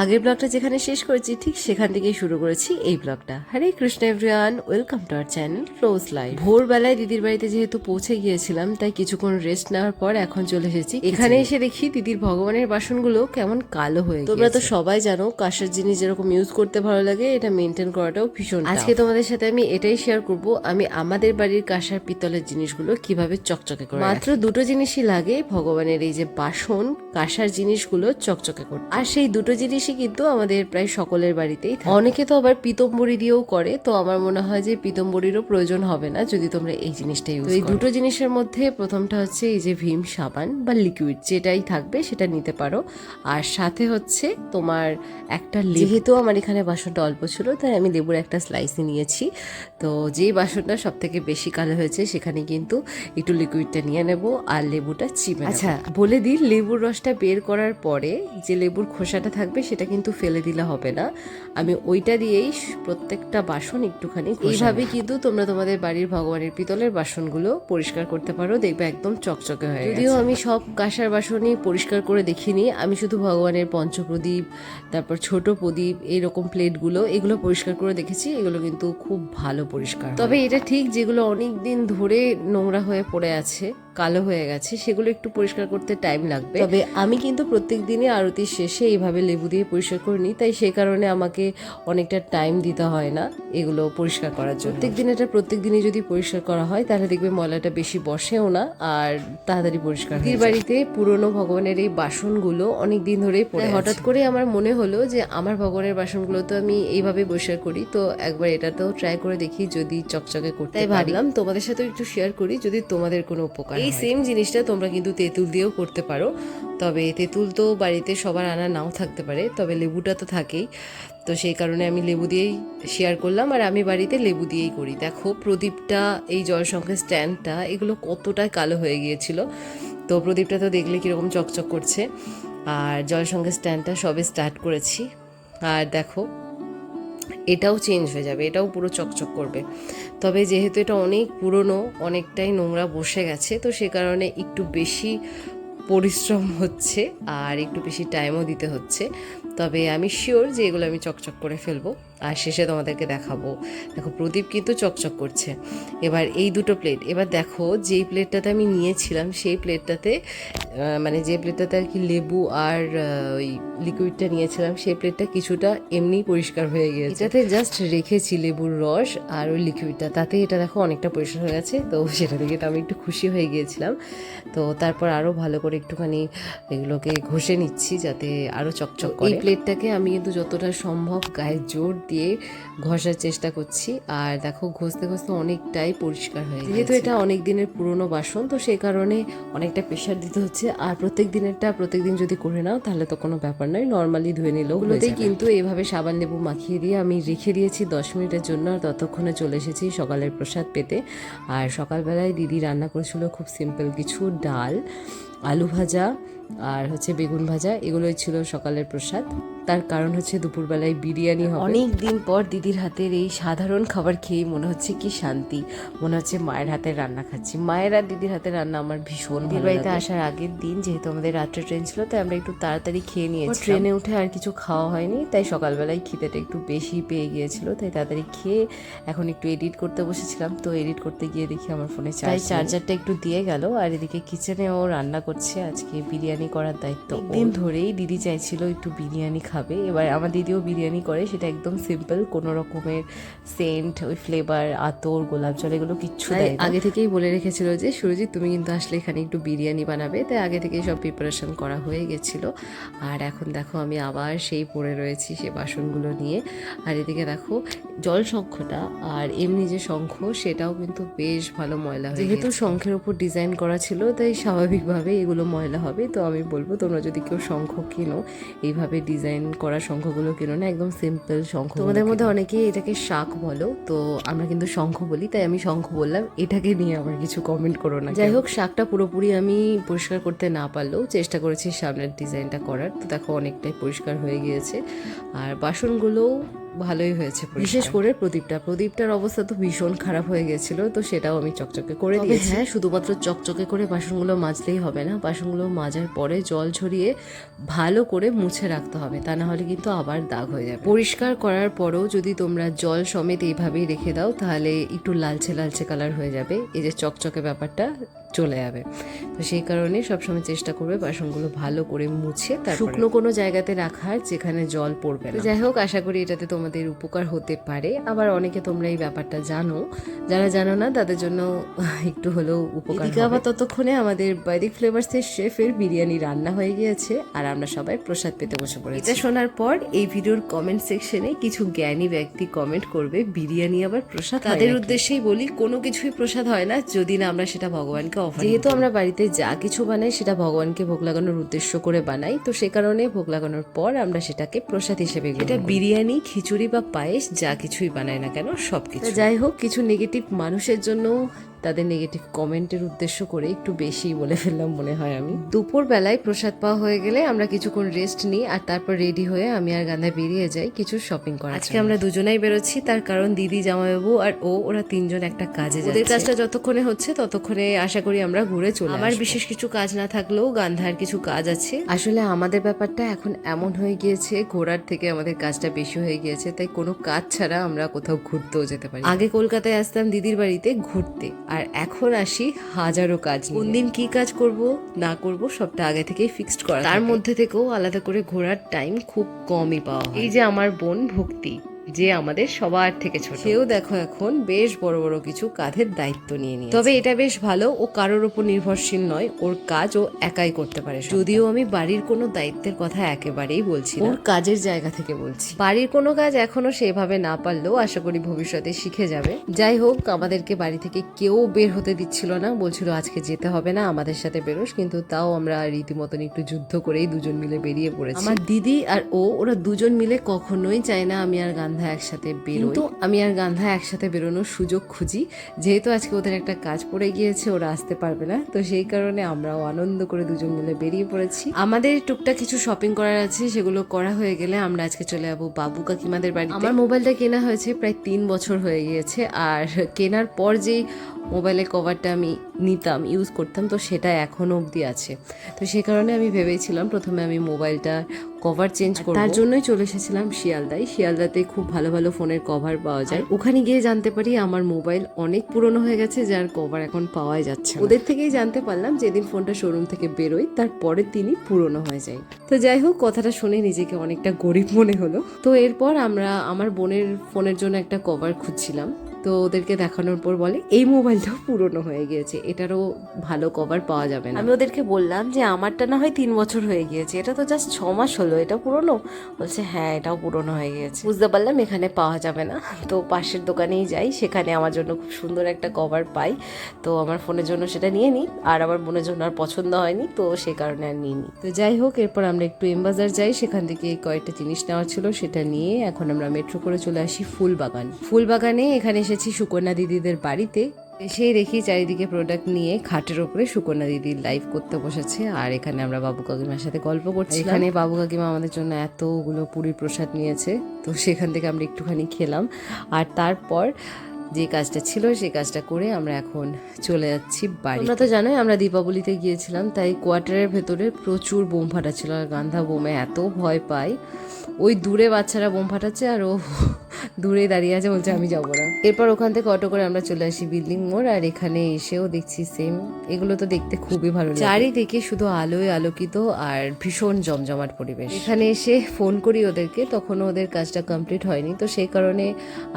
আগের ব্লগটা যেখানে শেষ করেছি ঠিক সেখান থেকেই শুরু করেছি এই ব্লগটা। Hare Krishna everyone welcome to our channel rose life ভোরবেলায় দিদির বাড়িতে যেহেতু পৌঁছে গিয়েছিলাম তাই কিছুক্ষণ রেস্ট নেওয়ার পর এখন চলে এসেছি। এখানে এসে দেখি দিদির ভগবানের বাসনগুলো কেমন কালো হয়ে তোমরা তো সবাই জানো কাঁসার জিনিস যেরকম ইউজ করতে ভালো লাগে এটা মেনটেন করাটাও ভীষণ আজকে তোমাদের সাথে আমি এটাই শেয়ার করব আমি আমাদের বাড়ির কাঁসার পিতলের জিনিসগুলো কীভাবে চকচকে করে মাত্র দুটো জিনিসই লাগে ভগবানের এই যে বাসন কাঁসার জিনিসগুলো চকচকে করতে। আর সেই দুটো জিনিসই কিন্তু আমাদের প্রায় সকলের বাড়িতেই অনেকে তো আবার পিতম্বরি দিয়েও করে তো আমার মনে হয় যে পিতম্বরিরও প্রয়োজন হবে না যদি তোমরা এই জিনিসটা ইউজ এই দুটো জিনিসের মধ্যে প্রথমটা হচ্ছে এই যে ভীম সাবান বা লিকুইড যেটাই থাকবে সেটা নিতে পারো। আর সাথে হচ্ছে তোমার একটা। যেহেতু আমার এখানে বাসনটা অল্প ছিল তাই আমি লেবুর একটা স্লাইসই নিয়েছি। তো যেই বাসনটা সব থেকে বেশি কালো হয়েছে সেখানে কিন্তু একটু লিকুইডটা নিয়ে নেব আর লেবুটা চিপে আচ্ছা বলে দিই লেবুর রসটা বের করার পরে যে লেবুর খোসাটা থাকবে সেটা কিন্তু ফেলে দিলে হবে না। আমি ওইটা দিয়েই প্রত্যেকটা বাসন একটুখানি এইভাবে কিন্তু তোমরা তোমাদের বাড়ির ভগবানের পিতলের বাসনগুলো পরিষ্কার করতে পারো দেখবে একদম চকচকে হয় যদিও আমি সব কাঁসার বাসনই পরিষ্কার করে দেখিনি আমি শুধু ভগবানের পঞ্চপ্রদীপ তারপর ছোট প্রদীপ এইরকম প্লেটগুলো এগুলো পরিষ্কার করে দেখেছি এগুলো কিন্তু খুব ভালো পরিষ্কার তবে এটা ঠিক যেগুলো অনেক দিন ধরে নোংরা হয়ে পড়ে আছে কালো হয়ে গেছে সেগুলো একটু পরিষ্কার করতে টাইম লাগবে। তবে আমি কিন্তু প্রত্যেক দিনই আরতির শেষে এইভাবে লেবু দিয়ে পরিষ্কার করে নিই তাই সেই কারণে আমাকে অনেকটা টাইম দিতে হয় না এগুলো পরিষ্কার করার জন্য। প্রত্যেক দিন এটা প্রত্যেক দিনই যদি পরিষ্কার করা হয় তাহলে দেখবে ময়লাটা বেশি বসেও না আর তাড়াতাড়ি পরিষ্কার দিদির বাড়িতে পুরনো ভগবানের এই বাসনগুলো অনেক দিন ধরেই পড়ে হঠাৎ করে আমার মনে হলো যে আমার ভগবানের বাসনগুলো তো আমি এইভাবে পরিষ্কার করি তো একবার এটা তো ট্রাই করে দেখি যদি চকচকে করতে ভাবলাম তোমাদের সাথে একটু শেয়ার করি যদি তোমাদের কোনো উপকার এই সেম জিনিসটা তোমরা কিন্তু তেঁতুল দিয়েও করতে পারো। তবে তেঁতুল তো বাড়িতে সবার আনা নাও থাকতে পারে, তবে লেবুটা তো থাকেই। তো সেই কারণে আমি লেবু দিয়েই শেয়ার করলাম, আর আমি বাড়িতে লেবু দিয়েই করি। দেখো, প্রদীপটা, এই জলসংখ্যা স্ট্যান্ডটা এগুলো কতটা কালো হয়ে গিয়েছিল। তো প্রদীপটা তো দেখলে কীরকম চকচক করছে। আর জলসংখ্যা স্ট্যান্ডটা সবে স্টার্ট করেছি। আর দেখো এটাও চেঞ্জ হয়ে যাবে, এটাও পুরো চকচক করবে। তবে যেহেতু এটা অনেক পুরনো, অনেকটাই নোংরা বসে গেছে, তো সে কারণে একটু বেশি পরিশ্রম হচ্ছে আর একটু বেশি টাইমও দিতে হচ্ছে। তবে আমি শিওর যে এগুলো আমি চকচক করে ফেলব। আর শেষে তোমাদেরকে দেখাবো। দেখো প্রদীপ কিন্তু চকচক করছে। এবার এই দুটো প্লেট এবার দেখো যেই প্লেটটাতে আমি নিয়েছিলাম সেই প্লেটটাতে মানে যে প্লেটটাতে আর কি লেবু আর ওই লিকুইডটা নিয়েছিলাম সেই প্লেটটা কিছুটা এমনি পরিষ্কার হয়ে গিয়েছে। এটাতে জাস্ট রেখেছি লেবুর রস আর ওই লিকুইডটা তাতে এটা দেখো অনেকটা পরিষ্কার হয়ে গেছে। তো সেটা থেকে তো আমি একটু খুশি হয়ে গিয়েছিলাম। তো তারপর আরও ভালো করে একটুখানি এগুলোকে ঘষে নিচ্ছি যাতে আরও চকচক করে। এই প্লেটটাকে আমি কিন্তু যতটা সম্ভব গায়ে জোর দিয়ে ঘষার চেষ্টা করছি। আর দেখো ঘষতে ঘষতে অনেকটাই পরিষ্কার হয়ে যেহেতু এটা অনেক দিনের পুরনো বাসন তো সেই কারণে অনেকটা প্রেশার দিতে হচ্ছে। আর প্রত্যেক দিনেরটা প্রত্যেক দিন যদি করে নাও তাহলে তো কোনো ব্যাপার নয়। নর্মালি ধুয়ে নিলেও ওগুলোতেই কিন্তু এভাবে সাবান লেবু মাখিয়ে দিয়ে আমি রেখে দিয়েছি দশ মিনিটের জন্য। আর ততক্ষণে চলে এসেছি সকালের প্রসাদ পেতে। আর সকালবেলায় দিদি রান্না করেছিল খুব সিম্পল কিছু ডাল আলু ভাজা আর হচ্ছে বেগুন ভাজা। এগুলোই ছিল সকালের প্রসাদ। তার কারণ হচ্ছে দুপুরবেলায় বিরিয়ানি হবে। অনেক দিন পর দিদির হাতের এই সাধারণ খাবার খেয়ে মনে হচ্ছে কি শান্তি। মনে হচ্ছে মায়ের হাতের রান্না খাচ্ছি। মায়ের আর দিদির হাতের রান্না আমার ভীষণ ভালো বাড়িতে আসার আগের দিন যেহেতু আমাদের রাত্রে ট্রেন ছিল তাই আমরা একটু তাড়াতাড়ি খেয়ে নিয়েছি ট্রেনে উঠে আর কিছু খাওয়া হয়নি তাই সকালবেলায় খিদেটা একটু বেশি পেয়ে গিয়েছিল তাই তাড়াতাড়ি খেয়ে এখন একটু এডিট করতে বসেছিলাম। তো এডিট করতে গিয়ে দেখি আমার ফোনে চার্জ চার্জারটা একটু দিয়ে গেল আর এদিকে কিচেনে ও রান্না করছে আজকে বিরিয়ানি করার দায়িত্ব দিন ধরেই দিদি চাইছিল একটু বিরিয়ানি খাবে। এবার আমার দিদিও বিরিয়ানি করে সেটা একদম সিম্পল কোনো রকমের সেন্ট ওই ফ্লেভার আতর গোলাপ জল এগুলো কিচ্ছু দেয় আগে থেকেই বলে রেখেছিল যে সুরজিৎ তুমি কিন্তু আসলে এখানে একটু বিরিয়ানি বানাবে। তাই আগে থেকেই সব প্রিপারেশন করা হয়ে গেছিল। আর এখন দেখো আমি আবার সেই পড়ে রয়েছি সেই বাসনগুলো নিয়ে। আর এদিকে দেখো জল শঙ্খটা আর এমনি যে শঙ্খ সেটাও কিন্তু বেশ ভালো ময়লা হয়ে যেহেতু শঙ্খের উপর ডিজাইন করা ছিল তাই স্বাভাবিকভাবে এগুলো ময়লা হবে। তো আমি বলব তোমরা যদি কেউ শঙ্খ কিনো এইভাবে ডিজাইন করা শঙ্খগুলো কিনো না একদম সিম্পল শঙ্খ তোমাদের মধ্যে অনেকেই এটাকে শাক বলো তো আমরা কিন্তু শঙ্খ বলি তাই আমি শঙ্খ বললাম এটাকে নিয়ে আমার কিছু কমেন্ট করো না যাই হোক শাকটা পুরোপুরি আমি পরিষ্কার করতে না পারলেও চেষ্টা করেছি সামনের ডিজাইনটা করার তো দেখো অনেকটাই পরিষ্কার হয়ে গিয়েছে। আর বাসনগুলোও ভালোই হয়েছে বিশেষ করে প্রদীপটা। প্রদীপটার অবস্থা তো ভীষণ খারাপ হয়ে গেছিল তো সেটাও আমি চকচকে করে দিয়েছি। হ্যাঁ শুধুমাত্র চকচকে করে বাসনগুলো মাজলেই হবে না বাসনগুলো মাজার পরে জল ছড়িয়ে ভালো করে মুছে রাখতে হবে তা না হলে কিন্তু আবার দাগ হয়ে যাবে। পরিষ্কার করার পরেও যদি তোমরা জল সমেত এইভাবেই রেখে দাও তাহলে একটু লালচে লালচে কালার হয়ে যাবে। এই যে চকচকে ব্যাপারটা চলে যাবে। তো সেই কারণে সবসময় চেষ্টা করবে বাসনগুলো ভালো করে মুছে তার শুকনো কোনো জায়গাতে রাখার যেখানে জল পড়বে না। যাই হোক আশা করি এটাতে তোমাদের উপকার হতে পারে। আবার অনেকে তোমরা এই ব্যাপারটা জানো। যারা জানো না তাদের জন্য একটু হলেও উপকার আবার ততক্ষণে আমাদের বৈদিক ফ্লেভার্সের শেফের বিরিয়ানি রান্না হয়ে গিয়েছে আর আমরা সবাই প্রসাদ পেতে বসে পড়েছি। এটা শোনার পর এই ভিডিওর কমেন্ট সেকশনে কিছু জ্ঞানী ব্যক্তি কমেন্ট করবে বিরিয়ানি আবার প্রসাদ তাদের উদ্দেশ্যেই বলি কোনো কিছুই প্রসাদ হয় না যদি না আমরা সেটা ভগবানকে অফার যেহেতু আমরা বাড়িতে যা কিছু বানাই সেটা ভগবানকে ভোগ লাগানোর উদ্দেশ্য করে বানাই তো সে কারণে ভোগ লাগানোর পর আমরা সেটাকে প্রসাদ হিসেবে এটা বিরিয়ানি খিচুড়ি বা পায়েস যা কিছুই বানাই না কেন সব কিছু যাই হোক কিছু নেগেটিভ মানুষের জন্য তাদের নেগেটিভ কমেন্টের উদ্দেশ্য করে একটু বেশি বলে ফেললাম মনে হয় আমি। দুপুর বেলায় প্রসাদ পাওয়া হয়ে গেলে আমরা কিছুক্ষণ রেস্ট নিই আর তারপর রেডি হয়ে আমি আর গান্ধা বেরিয়ে যাই কিছু শপিং করা আজকে আমরা দুজনাই বেরোচ্ছি তার কারণ দিদি জামাইবাবু আর ও ওরা তিনজন একটা কাজে যাচ্ছে। ওদের কাজটা যতক্ষণে হচ্ছে ততক্ষণে আশা করি আমরা ঘুরে চলে আমার বিশেষ কিছু কাজ না থাকলেও গান্ধার কিছু কাজ আছে। আসলে আমাদের ব্যাপারটা এখন এমন হয়ে গিয়েছে ঘোরার থেকে আমাদের কাজটা বেশি হয়ে গিয়েছে তাই কোনো কাজ ছাড়া আমরা কোথাও ঘুরতেও যেতে পারি আগে কলকাতায় আসতাম দিদির বাড়িতে ঘুরতে আর এখন আসি হাজারো কাজ কোন দিন কি কাজ করব না করব সবটা আগে থেকেই ফিক্সড করা তার মধ্যে থেকেও আলাদা করে ঘোরার টাইম খুব কমই পাওয়া এই যে আমার বোন ভক্তি যে আমাদের সবার থেকে ছোট। সেও দেখো এখন বেশ বড় বড় কিছু কাঁধের দায়িত্ব নিয়ে নিয়ে তবে এটা বেশ ভালো ও কারোর উপর নির্ভরশীল নয় ওর কাজ ও একাই করতে পারে যদিও আমি বাড়ির কোনো দায়িত্বের কথা একেবারেই বলছি না। ওর কাজের জায়গা থেকে বলছি। বাড়ির কোনো কাজ এখনও সেভাবে না পারলেও আশা করি ভবিষ্যতে শিখে যাবে। যাই হোক আমাদেরকে বাড়ি থেকে কেউ বের হতে দিচ্ছিল না বলছিল আজকে যেতে হবে না আমাদের সাথে বেরোস কিন্তু তাও আমরা রীতিমতন একটু যুদ্ধ করেই দুজন মিলে বেরিয়ে পড়েছি। আমার দিদি আর ও ওরা দুজন মিলে কখনোই চায় না আমি আর গান্ধা একসাথে বেরোই। তো আমি আর গান্ধা একসাথে বেরোনোর সুযোগ খুঁজি। যেহেতু আজকে ওদের একটা কাজ পড়ে গিয়েছে ওরা আসতে পারবে না। তো সেই কারণে আমরাও আনন্দ করে দুজন মিলে বেরিয়ে পড়েছি। আমাদের টুকটাক কিছু শপিং করার আছে সেগুলো করা হয়ে গেলে আমরা আজকে চলে যাব বাবু কাকিমাদের বাড়ি আমার মোবাইলটা কেনা হয়েছে প্রায় তিন বছর হয়ে গিয়েছে। আর কেনার পর যেই মোবাইলের কভারটা আমি নিতাম ইউজ করতাম তো সেটা এখনও অবধি আছে। তো সে কারণে আমি ভেবেছিলাম প্রথমে আমি মোবাইলটা কভার চেঞ্জ করব। তার জন্যই চলে এসেছিলাম শিয়ালদায়। শিয়ালদাতে খুব ভালো ভালো ফোনের কভার পাওয়া যায়। ওখানে গিয়ে জানতে পারি আমার মোবাইল অনেক পুরনো হয়ে গেছে যার কভার এখন পাওয়াই যাচ্ছে ওদের থেকেই জানতে পারলাম যেদিন ফোনটা শোরুম থেকে বেরোয় তার পরের দিনই পুরনো হয়ে যায়। তো যাই হোক কথাটা শুনে নিজেকে অনেকটা গরিব মনে হলো। তো এরপর আমরা আমার বোনের ফোনের জন্য একটা কভার খুঁজছিলাম। তো ওদেরকে দেখানোর পর বলে এই মোবাইলটাও পুরনো হয়ে গিয়েছে এটারও ভালো কভার পাওয়া যাবে না। আমি ওদেরকে বললাম যে আমারটা না হয় তিন বছর হয়ে গিয়েছে এটা তো জাস্ট ছ মাস হলো এটা পুরনো? বলছে হ্যাঁ এটাও পুরনো হয়ে গিয়েছে। বুঝতে পারলাম এখানে পাওয়া যাবে না। তো পাশের দোকানেই যাই সেখানে আমার জন্য খুব সুন্দর একটা কভার পাই। তো আমার ফোনের জন্য সেটা নিয়ে নিই আর আমার বোনের জন্য আর পছন্দ হয়নি তো সে কারণে আর নিই তো যাই হোক এরপর আমরা একটু এমবাজার যাই সেখান থেকে কয়েকটা জিনিস নেওয়ার ছিল সেটা নিয়ে এখন আমরা মেট্রো করে চলে আসি ফুল ফুলবাগান। ফুলবাগানে এখানে এসেছি সুকন্যা দিদিদের বাড়িতে। এসেই দেখি চারিদিকে প্রোডাক্ট নিয়ে খাটের ওপরে সুকন্যা দিদি লাইভ করতে বসেছে। আর এখানে আমরা বাবু কাকিমার সাথে গল্প করছি এখানে বাবু কাকিমা আমাদের জন্য এতগুলো পুরীর প্রসাদ নিয়েছে। তো সেখান থেকে আমরা একটুখানি খেলাম। আর তারপর যে কাজটা ছিল সেই কাজটা করে আমরা এখন চলে যাচ্ছি বাড়ি তো জানোই আমরা দীপাবলিতে গিয়েছিলাম তাই কোয়ার্টারের ভেতরে প্রচুর বোম ফাটাচ্ছিল। আর গান্ধা বোমে এত ভয় পাই ওই দূরে বাচ্চারা বোম ফাটাচ্ছে আর ও দূরে দাঁড়িয়ে আছে বলছে আমি যাব না। এরপর ওখান থেকে অটো করে আমরা চলে আসি বিল্ডিং মোড় আর এখানে এসেও দেখছি সেম এগুলো তো দেখতে খুবই ভালো চারিদিকে শুধু আলোয় আলোকিত আর ভীষণ জমজমাট পরিবেশ। এখানে এসে ফোন করি ওদেরকে তখনও ওদের কাজটা কমপ্লিট হয়নি। তো সেই কারণে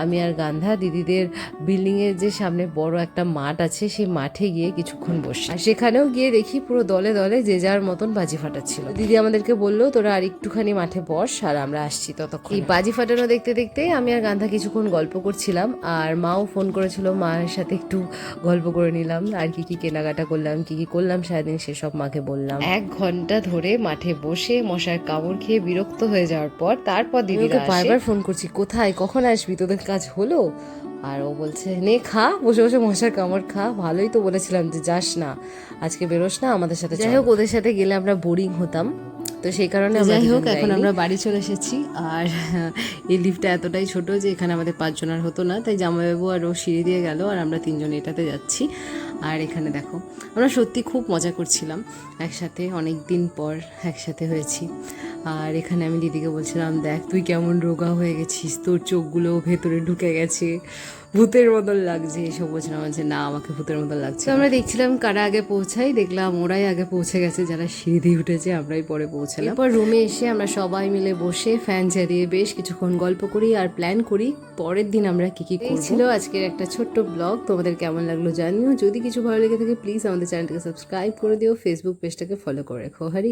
আমি আর গান্ধা দিদিদের বিল্ডিং এর যে সামনে বড় একটা মাঠ আছে সেই মাঠে গিয়ে কিছুক্ষণ বসে। আর সেখানেও গিয়ে দেখি পুরো দলে দলে যে যার মতন বাজি ফাটাচ্ছিল। দিদি আমাদেরকে বলল তোরা আর একটুখানি মাঠে বস আর আমরা আসছি ততক্ষণ। এই বাজি ফাটানো দেখতে দেখতে আমি আর গান্ধা কিছুক্ষণ গল্প করছিলাম আর মাও ফোন করেছিল মায়ের সাথে একটু গল্প করে নিলাম আর কি কি কেনাকাটা করলাম কি কি করলাম সারাদিন সেসব মাকে বললাম। এক ঘণ্টা ধরে মাঠে বসে মশার কামড় খেয়ে বিরক্ত হয়ে যাওয়ার পর তারপর দিদিকে বারবার ফোন করছি কোথায়? কখন আসবি? তোদের কাজ হলো? আর ও বলছে নে খা বসে বসে মশার কামড় খা ভালোই তো বলেছিলাম যে যাস না আজকে বেরোস না আমাদের সাথে যাই হোক ওদের সাথে গেলে আমরা বোরিং হতাম। তো সেই কারণে যাই হোক এখন আমরা বাড়ি চলে এসেছি। আর এই লিফটটা এতটাই ছোট যে এখানে আমাদের পাঁচজন আর হতো না। তাই জামাইবাবু আর ও সিঁড়ি দিয়ে গেল আর আমরা তিনজন এটাতে যাচ্ছি। আর এখানে দেখো আমরা সত্যি খুব মজা করছিলাম একসাথে অনেক দিন পর একসাথে হয়েছি। আর এখানে আমি দিদিকে বলছিলাম দেখ তুই কেমন রোগা হয়ে গেছিস তোর চোখগুলো ভেতরে ঢুকে গেছে। ভূতের মতন লাগছে এসব বলছিলাম বলছে না আমাকে ভূতের মতন লাগছে আমরা দেখছিলাম কারা আগে পৌঁছাই দেখলাম ওরাই আগে পৌঁছে গেছে যারা সিঁড়ি দিয়ে উঠেছে আমরাই পরে পৌঁছালাম। এরপর রুমে এসে আমরা সবাই মিলে বসে ফ্যান চালিয়ে বেশ কিছুক্ষণ গল্প করি আর প্ল্যান করি পরের দিন আমরা কি কি করব। ছিল আজকের একটা ছোট্ট ব্লগ তোমাদের কেমন লাগল জানিও। যদি কিছু ভালো লেগে থাকে প্লিজ আমাদের চ্যানেলটাকে সাবস্ক্রাইব করে দিও ফেসবুক পেজটাকে ফলো করে রেখো। হরি